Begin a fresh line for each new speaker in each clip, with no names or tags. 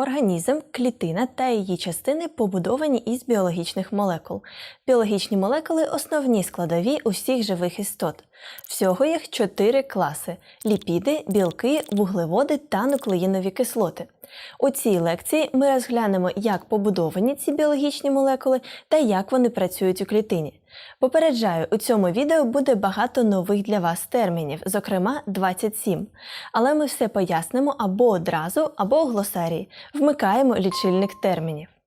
Організм, клітина та її частини побудовані із біологічних молекул. Біологічні молекули основні складові усіх живих істот. Всього їх чотири класи: ліпіди, білки, вуглеводи та нуклеїнові кислоти. У цій лекції ми розглянемо, як побудовані ці біологічні молекули та як вони працюють у клітині. Попереджаю, у цьому відео буде багато нових для вас термінів, зокрема 27. Але ми все пояснимо або одразу, або у глосарії. Вмикаємо лічильник термінів.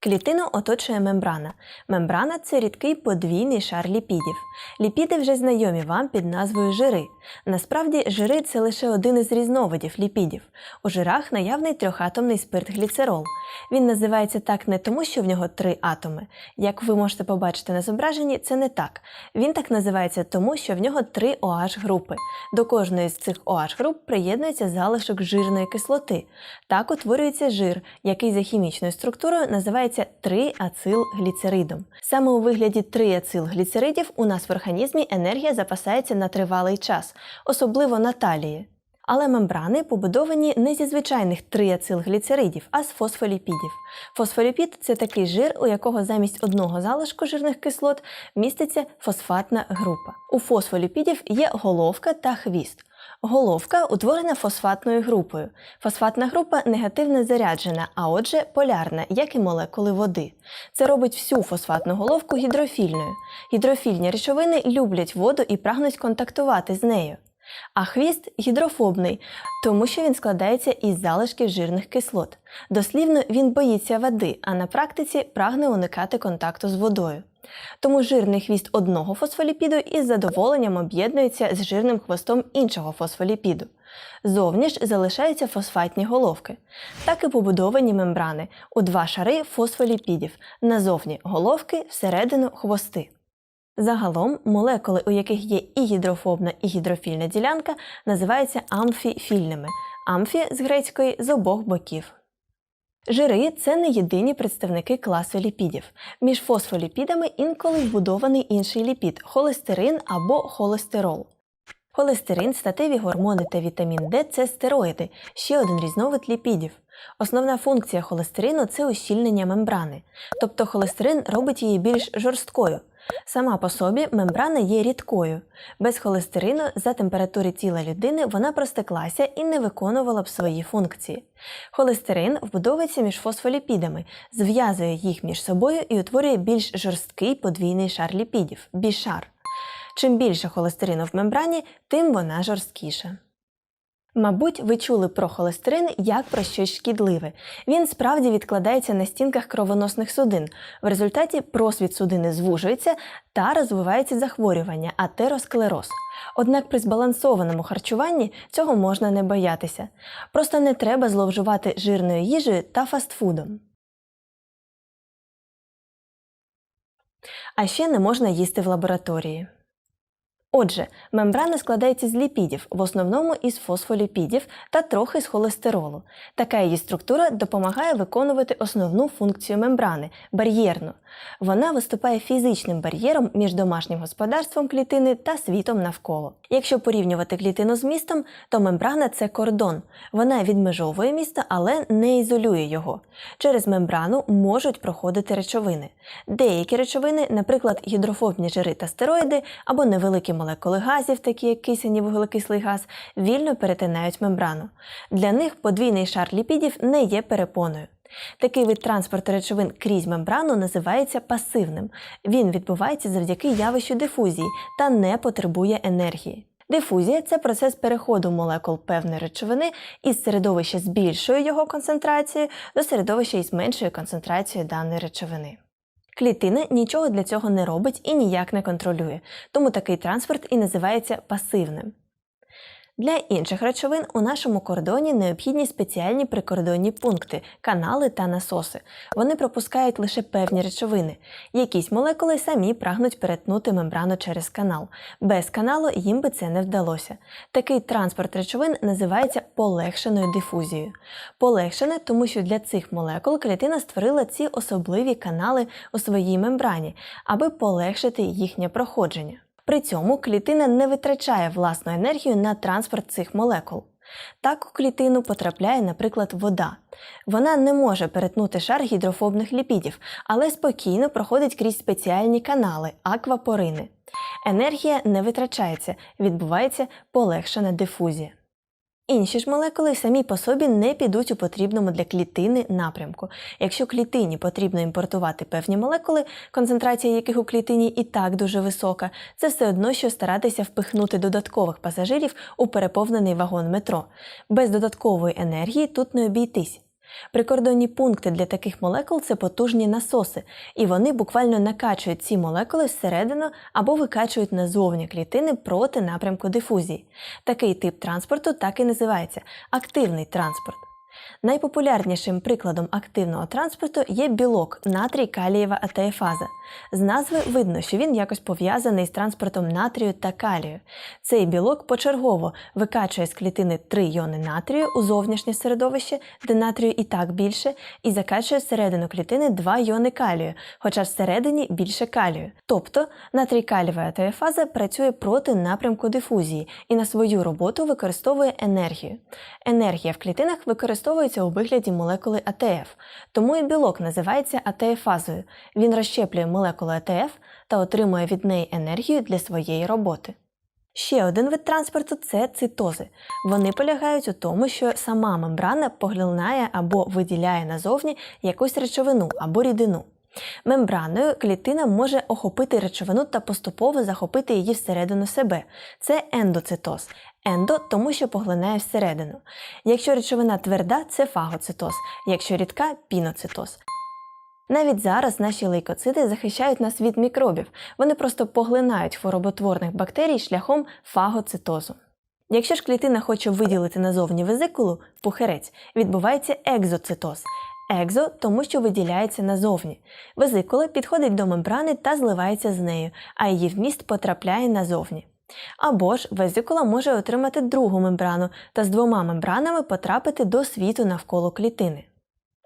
Клітину оточує мембрана. Мембрана це рідкий подвійний шар ліпідів. Ліпіди вже знайомі вам під назвою жири. Насправді, жири це лише один із різновидів ліпідів. У жирах наявний трьохатомний спирт гліцерол. Він називається так не тому, що в нього три атоми. Як ви можете побачити на зображенні, це не так. Він так називається тому, що в нього три OH групи. До кожної з цих OH груп приєднується залишок жирної кислоти. Так утворюється жир, який за хімічною структурою називається 3-ацилгліцеридом. Саме у вигляді 3-ацилгліцеридів у нас в організмі енергія запасається на тривалий час, особливо на талії. Але мембрани побудовані не зі звичайних триацилгліцеридів, а з фосфоліпідів. Фосфоліпід це такий жир, у якого замість одного залишку жирних кислот міститься фосфатна група. У фосфоліпідів є головка та хвіст. Головка утворена фосфатною групою. Фосфатна група негативно заряджена, а отже полярна, як і молекули води. Це робить всю фосфатну головку гідрофільною. Гідрофільні речовини люблять воду і прагнуть контактувати з нею. А хвіст гідрофобний, тому що він складається із залишків жирних кислот. Дослівно він боїться води, а на практиці прагне уникати контакту з водою. Тому жирний хвіст одного фосфоліпіду із задоволенням об'єднується з жирним хвостом іншого фосфоліпіду. Зовні ж залишаються фосфатні головки. Так і побудовані мембрани у два шари фосфоліпідів, назовні головки, всередину хвости. Загалом молекули, у яких є і гідрофобна, і гідрофільна ділянка, називаються амфіфільними. Амфі з грецької з обох боків. Жири це не єдині представники класу ліпідів. Між фосфоліпідами інколи вбудований інший ліпід холестерин або холестерол. Холестерин, статеві гормони та вітамін Д це стероїди, ще один різновид ліпідів. Основна функція холестерину це ущільнення мембрани, тобто холестерин робить її більш жорсткою. Сама по собі мембрана є рідкою. Без холестерину за температури тіла людини вона простеклася і не виконувала б свої функції. Холестерин вбудовується між фосфоліпідами, зв'язує їх між собою і утворює більш жорсткий подвійний шар ліпідів бішар. Чим більше холестерину в мембрані, тим вона жорсткіша. Мабуть, ви чули про холестерин як про щось шкідливе. Він справді відкладається на стінках кровоносних судин. В результаті просвіт судини звужується та розвивається захворювання, атеросклероз. Однак при збалансованому харчуванні цього можна не боятися. Просто не треба зловживати жирною їжею та фастфудом. А ще не можна їсти в лабораторії. Отже, мембрана складається з ліпідів, в основному із фосфоліпідів та трохи з холестеролу. Така її структура допомагає виконувати основну функцію мембрани бар'єрну. Вона виступає фізичним бар'єром між домашнім господарством клітини та світом навколо. Якщо порівнювати клітину з містом, то мембрана це кордон. Вона відмежовує місто, але не ізолює його. Через мембрану можуть проходити речовини. Деякі речовини, наприклад, гідрофобні жири та стероїди або невеликі молекули газів, такі як кисень і вуглекислий газ, вільно перетинають мембрану. Для них подвійний шар ліпідів не є перепоною. Такий вид транспорту речовин крізь мембрану називається пасивним. Він відбувається завдяки явищу дифузії та не потребує енергії. Дифузія це процес переходу молекул певної речовини із середовища з більшою його концентрацією до середовища із меншою концентрацією даної речовини. Клітина нічого для цього не робить і ніяк не контролює, тому такий транспорт і називається пасивним. Для інших речовин у нашому кордоні необхідні спеціальні прикордонні пункти, канали та насоси. Вони пропускають лише певні речовини. Якісь молекули самі прагнуть перетнути мембрану через канал. Без каналу їм би це не вдалося. Такий транспорт речовин називається полегшеною дифузією. Полегшене, тому що для цих молекул клітина створила ці особливі канали у своїй мембрані, аби полегшити їхнє проходження. При цьому клітина не витрачає власну енергію на транспорт цих молекул. Так у клітину потрапляє, наприклад, вода. Вона не може перетнути шар гідрофобних ліпідів, але спокійно проходить крізь спеціальні канали аквапорини. Енергія не витрачається, відбувається полегшена дифузія. Інші ж молекули самі по собі не підуть у потрібному для клітини напрямку. Якщо клітині потрібно імпортувати певні молекули, концентрація яких у клітині і так дуже висока, це все одно, що старатися впихнути додаткових пасажирів у переповнений вагон метро. Без додаткової енергії тут не обійтись. Прикордонні пункти для таких молекул це потужні насоси, і вони буквально накачують ці молекули всередину або викачують назовні клітини проти напрямку дифузії. Такий тип транспорту так і називається активний транспорт. Найпопулярнішим прикладом активного транспорту є білок натрій калієва атеєфаза. З назви видно, що він якось пов'язаний з транспортом натрію та калію. Цей білок почергово викачує з клітини три йони натрію у зовнішнє середовище, де натрію і так більше, і закачує всередину клітини два йони калію, хоча всередині більше калію. Тобто натрій калієва атеєфаза працює проти напрямку дифузії і на свою роботу використовує енергію. Енергія в клітинах використовується у вигляді молекули АТФ, тому і білок називається атеєфазою. Він розщеплює молекулу АТФ та отримує від неї енергію для своєї роботи. Ще один вид транспорту це цитози. Вони полягають у тому, що сама мембрана поглинає або виділяє назовні якусь речовину або рідину. Мембраною клітина може охопити речовину та поступово захопити її всередину себе. Це ендоцитоз. Ендо, тому що поглинає всередину. Якщо речовина тверда, це фагоцитоз, якщо рідка піноцитоз. Навіть зараз наші лейкоцити захищають нас від мікробів, вони просто поглинають хвороботворних бактерій шляхом фагоцитозу. Якщо ж клітина хоче виділити назовні везикулу, пухирець, відбувається екзоцитоз. Екзо, тому що виділяється назовні. Везикула підходить до мембрани та зливається з нею, а її вміст потрапляє назовні. Або ж везикула може отримати другу мембрану та з двома мембранами потрапити до світу навколо клітини.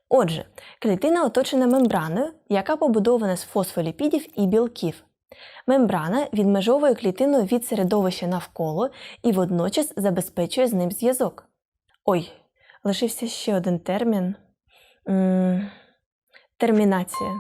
Отже, клітина оточена мембраною, яка побудована з фосфоліпідів і білків. Мембрана відмежовує клітину від середовища навколо і водночас забезпечує з ним зв'язок. Ой, лишився ще один термін. М, термінація.